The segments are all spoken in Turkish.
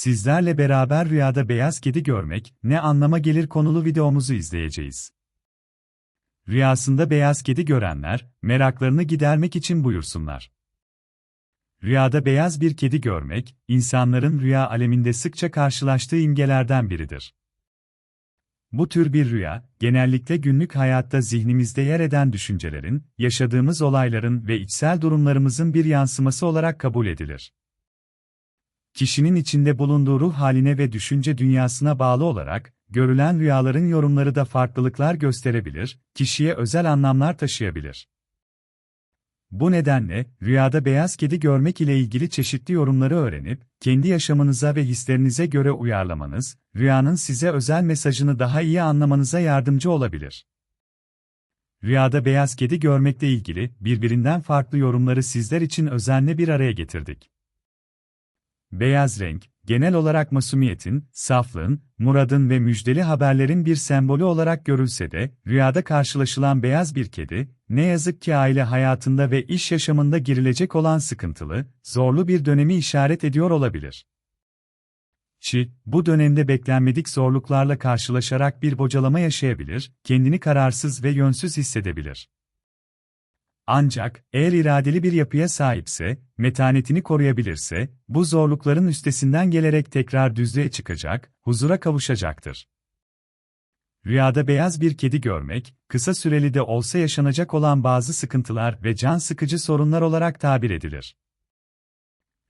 Sizlerle beraber rüyada beyaz kedi görmek ne anlama gelir konulu videomuzu izleyeceğiz. Rüyasında beyaz kedi görenler, meraklarını gidermek için buyursunlar. Rüyada beyaz bir kedi görmek, insanların rüya aleminde sıkça karşılaştığı imgelerden biridir. Bu tür bir rüya, genellikle günlük hayatta zihnimizde yer eden düşüncelerin, yaşadığımız olayların ve içsel durumlarımızın bir yansıması olarak kabul edilir. Kişinin içinde bulunduğu ruh haline ve düşünce dünyasına bağlı olarak, görülen rüyaların yorumları da farklılıklar gösterebilir, kişiye özel anlamlar taşıyabilir. Bu nedenle, rüyada beyaz kedi görmek ile ilgili çeşitli yorumları öğrenip, kendi yaşamınıza ve hislerinize göre uyarlamanız, rüyanın size özel mesajını daha iyi anlamanıza yardımcı olabilir. Rüyada beyaz kedi görmekle ilgili birbirinden farklı yorumları sizler için özenle bir araya getirdik. Beyaz renk, genel olarak masumiyetin, saflığın, muradın ve müjdeli haberlerin bir sembolü olarak görülse de, rüyada karşılaşılan beyaz bir kedi, ne yazık ki aile hayatında ve iş yaşamında girilecek olan sıkıntılı, zorlu bir dönemi işaret ediyor olabilir. Çi, bu dönemde beklenmedik zorluklarla karşılaşarak bir bocalama yaşayabilir, kendini kararsız ve yönsüz hissedebilir. Ancak, eğer iradeli bir yapıya sahipse, metanetini koruyabilirse, bu zorlukların üstesinden gelerek tekrar düzlüğe çıkacak, huzura kavuşacaktır. Rüyada beyaz bir kedi görmek, kısa süreli de olsa yaşanacak olan bazı sıkıntılar ve can sıkıcı sorunlar olarak tabir edilir.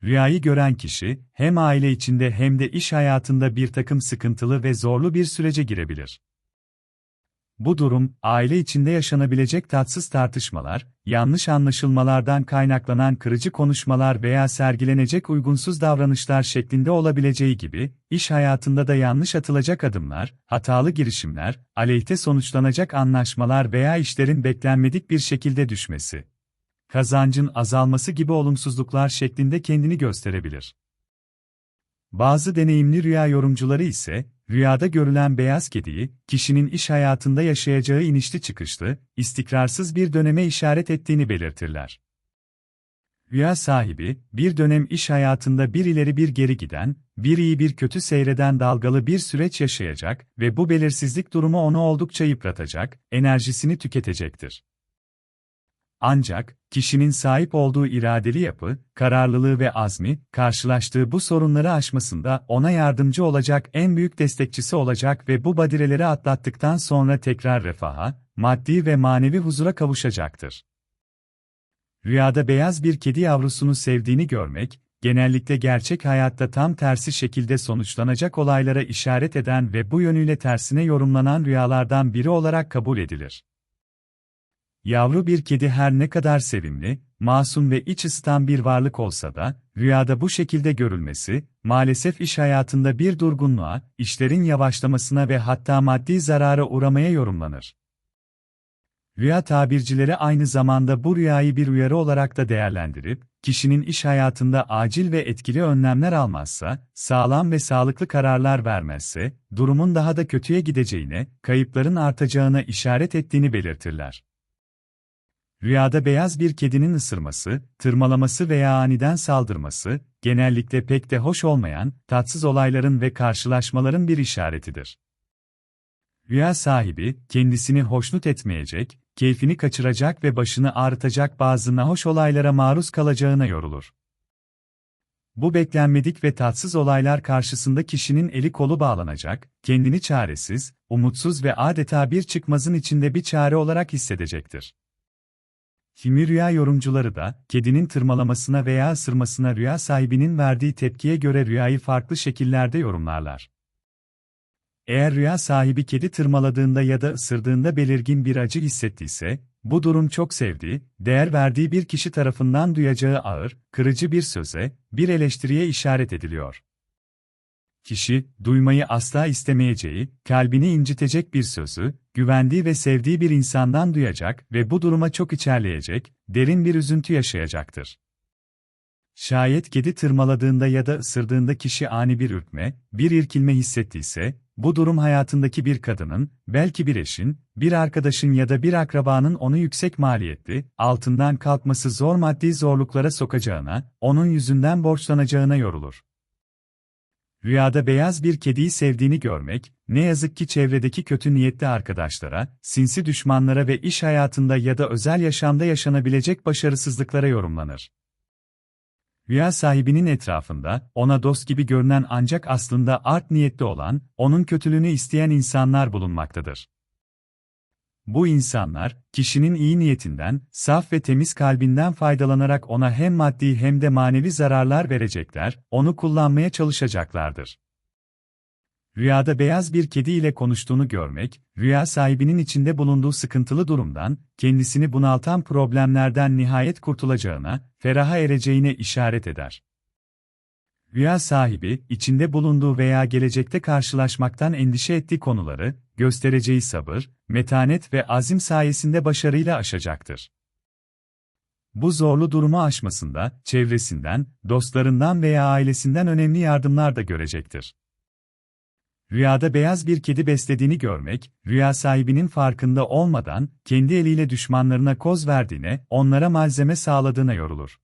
Rüyayı gören kişi, hem aile içinde hem de iş hayatında bir takım sıkıntılı ve zorlu bir sürece girebilir. Bu durum, aile içinde yaşanabilecek tatsız tartışmalar, yanlış anlaşılmalardan kaynaklanan kırıcı konuşmalar veya sergilenecek uygunsuz davranışlar şeklinde olabileceği gibi, iş hayatında da yanlış atılacak adımlar, hatalı girişimler, aleyhte sonuçlanacak anlaşmalar veya işlerin beklenmedik bir şekilde düşmesi, kazancın azalması gibi olumsuzluklar şeklinde kendini gösterebilir. Bazı deneyimli rüya yorumcuları ise, Rüyada görülen beyaz kediyi, kişinin iş hayatında yaşayacağı inişli çıkışlı, istikrarsız bir döneme işaret ettiğini belirtirler. Rüya sahibi, bir dönem iş hayatında bir ileri bir geri giden, bir iyi bir kötü seyreden dalgalı bir süreç yaşayacak ve bu belirsizlik durumu onu oldukça yıpratacak, enerjisini tüketecektir. Ancak, kişinin sahip olduğu iradeli yapı, kararlılığı ve azmi, karşılaştığı bu sorunları aşmasında ona yardımcı olacak en büyük destekçisi olacak ve bu badireleri atlattıktan sonra tekrar refaha, maddi ve manevi huzura kavuşacaktır. Rüyada beyaz bir kedi yavrusunu sevdiğini görmek, genellikle gerçek hayatta tam tersi şekilde sonuçlanacak olaylara işaret eden ve bu yönüyle tersine yorumlanan rüyalardan biri olarak kabul edilir. Yavru bir kedi her ne kadar sevimli, masum ve iç ısıtan bir varlık olsa da, rüyada bu şekilde görülmesi, maalesef iş hayatında bir durgunluğa, işlerin yavaşlamasına ve hatta maddi zarara uğramaya yorumlanır. Rüya tabircileri aynı zamanda bu rüyayı bir uyarı olarak da değerlendirip, kişinin iş hayatında acil ve etkili önlemler almazsa, sağlam ve sağlıklı kararlar vermezse, durumun daha da kötüye gideceğine, kayıpların artacağına işaret ettiğini belirtirler. Rüyada beyaz bir kedinin ısırması, tırmalaması veya aniden saldırması, genellikle pek de hoş olmayan, tatsız olayların ve karşılaşmaların bir işaretidir. Rüya sahibi, kendisini hoşnut etmeyecek, keyfini kaçıracak ve başını ağrıtacak bazı nahoş olaylara maruz kalacağına yorulur. Bu beklenmedik ve tatsız olaylar karşısında kişinin eli kolu bağlanacak, kendini çaresiz, umutsuz ve adeta bir çıkmazın içinde bir çare olarak hissedecektir. Kimi rüya yorumcuları da, kedinin tırmalamasına veya ısırmasına rüya sahibinin verdiği tepkiye göre rüyayı farklı şekillerde yorumlarlar. Eğer rüya sahibi kedi tırmaladığında ya da ısırdığında belirgin bir acı hissettiyse, bu durum çok sevdiği, değer verdiği bir kişi tarafından duyacağı ağır, kırıcı bir söze, bir eleştiriye işaret ediliyor. Kişi, duymayı asla istemeyeceği, kalbini incitecek bir sözü, güvendiği ve sevdiği bir insandan duyacak ve bu duruma çok içerleyecek, derin bir üzüntü yaşayacaktır. Şayet kedi tırmaladığında ya da ısırdığında kişi ani bir ürkme, bir irkilme hissettiyse, bu durum hayatındaki bir kadının, belki bir eşin, bir arkadaşın ya da bir akrabanın onu yüksek maliyetli, altından kalkması zor maddi zorluklara sokacağına, onun yüzünden borçlanacağına yorulur. Rüyada beyaz bir kediyi sevdiğini görmek, ne yazık ki çevredeki kötü niyetli arkadaşlara, sinsi düşmanlara ve iş hayatında ya da özel yaşamda yaşanabilecek başarısızlıklara yorumlanır. Rüya sahibinin etrafında, ona dost gibi görünen ancak aslında art niyetli olan, onun kötülüğünü isteyen insanlar bulunmaktadır. Bu insanlar, kişinin iyi niyetinden, saf ve temiz kalbinden faydalanarak ona hem maddi hem de manevi zararlar verecekler, onu kullanmaya çalışacaklardır. Rüyada beyaz bir kedi ile konuştuğunu görmek, rüya sahibinin içinde bulunduğu sıkıntılı durumdan, kendisini bunaltan problemlerden nihayet kurtulacağına, feraha ereceğine işaret eder. Rüya sahibi, içinde bulunduğu veya gelecekte karşılaşmaktan endişe ettiği konuları, göstereceği sabır, metanet ve azim sayesinde başarıyla aşacaktır. Bu zorlu durumu aşmasında, çevresinden, dostlarından veya ailesinden önemli yardımlar da görecektir. Rüyada beyaz bir kedi beslediğini görmek, rüya sahibinin farkında olmadan, kendi eliyle düşmanlarına koz verdiğine, onlara malzeme sağladığına yorulur.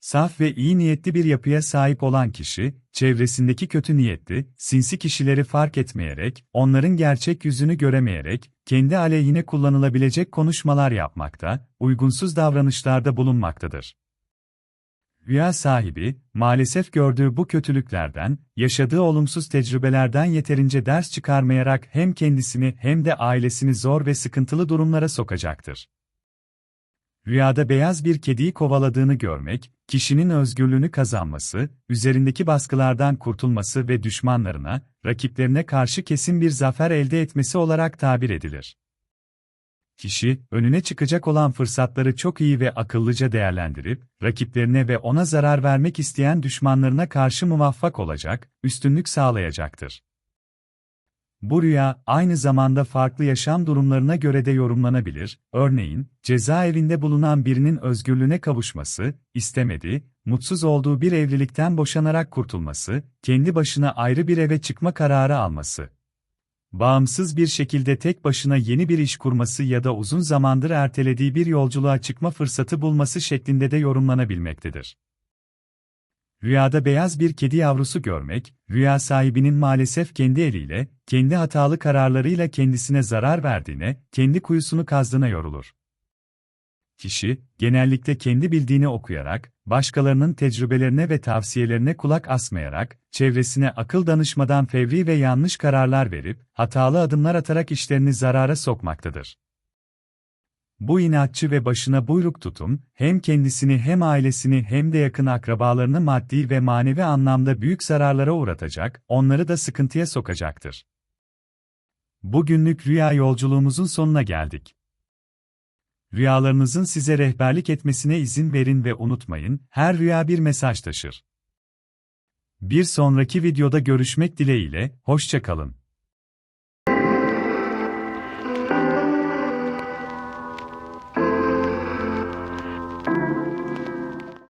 Saf ve iyi niyetli bir yapıya sahip olan kişi, çevresindeki kötü niyetli, sinsi kişileri fark etmeyerek, onların gerçek yüzünü göremeyerek, kendi aleyhine kullanılabilecek konuşmalar yapmakta, uygunsuz davranışlarda bulunmaktadır. Rüya sahibi, maalesef gördüğü bu kötülüklerden, yaşadığı olumsuz tecrübelerden yeterince ders çıkarmayarak hem kendisini hem de ailesini zor ve sıkıntılı durumlara sokacaktır. Rüyada beyaz bir kediyi kovaladığını görmek, kişinin özgürlüğünü kazanması, üzerindeki baskılardan kurtulması ve düşmanlarına, rakiplerine karşı kesin bir zafer elde etmesi olarak tabir edilir. Kişi, önüne çıkacak olan fırsatları çok iyi ve akıllıca değerlendirip, rakiplerine ve ona zarar vermek isteyen düşmanlarına karşı muvaffak olacak, üstünlük sağlayacaktır. Bu rüya, aynı zamanda farklı yaşam durumlarına göre de yorumlanabilir, örneğin, cezaevinde bulunan birinin özgürlüğüne kavuşması, istemediği, mutsuz olduğu bir evlilikten boşanarak kurtulması, kendi başına ayrı bir eve çıkma kararı alması. Bağımsız bir şekilde tek başına yeni bir iş kurması ya da uzun zamandır ertelediği bir yolculuğa çıkma fırsatı bulması şeklinde de yorumlanabilmektedir. Rüyada beyaz bir kedi yavrusu görmek, rüya sahibinin maalesef kendi eliyle, kendi hatalı kararlarıyla kendisine zarar verdiğine, kendi kuyusunu kazdığına yorulur. Kişi, genellikle kendi bildiğini okuyarak, başkalarının tecrübelerine ve tavsiyelerine kulak asmayarak, çevresine akıl danışmadan fevri ve yanlış kararlar verip, hatalı adımlar atarak işlerini zarara sokmaktadır. Bu inatçı ve başına buyruk tutum, hem kendisini hem ailesini hem de yakın akrabalarını maddi ve manevi anlamda büyük zararlara uğratacak, onları da sıkıntıya sokacaktır. Bugünlük rüya yolculuğumuzun sonuna geldik. Rüyalarınızın size rehberlik etmesine izin verin ve unutmayın, her rüya bir mesaj taşır. Bir sonraki videoda görüşmek dileğiyle, hoşçakalın.